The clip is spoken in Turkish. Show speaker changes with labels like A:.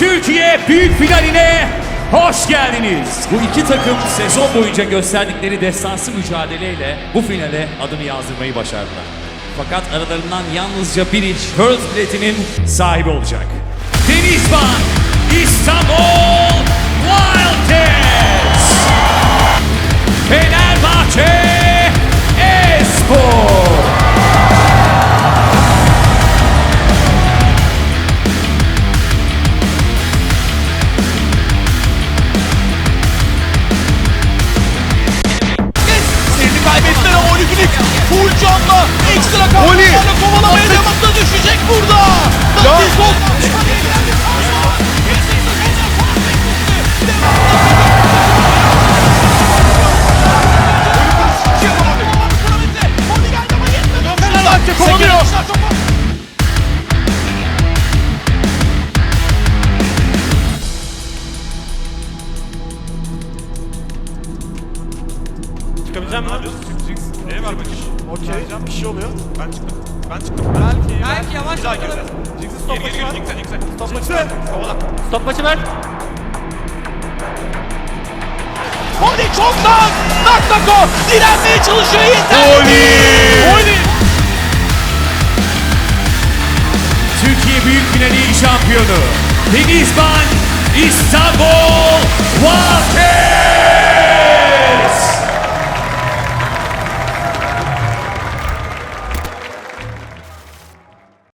A: Türkiye büyük finaline hoş geldiniz. Bu iki takım sezon boyunca gösterdikleri destansı mücadeleyle bu finale adını yazdırmayı başardılar. Fakat aralarından yalnızca biri Pearl biletinin sahibi olacak. Denizban İstanbul
B: Çıkabileceğim mi?
C: Neye var bakayım?
D: Okey. Bir şey oluyor.
C: Ben çıktım. Ben çıktım.
D: Belki.
B: Belki yavaş
C: Bir daha
B: bakalım.
C: gireceğiz.
D: Jigs'i
C: Gir
D: stop maçı
C: yüksel.
D: Stop maçı ver.
C: Kovala.
B: Stop maçı ver.
D: Oli çoktan. Naklako direnmeye çalışıyor yeter.
C: Oli!
D: Oli.
A: Türkiye Büyük Finali şampiyonu Denizban İstanbul Wildcats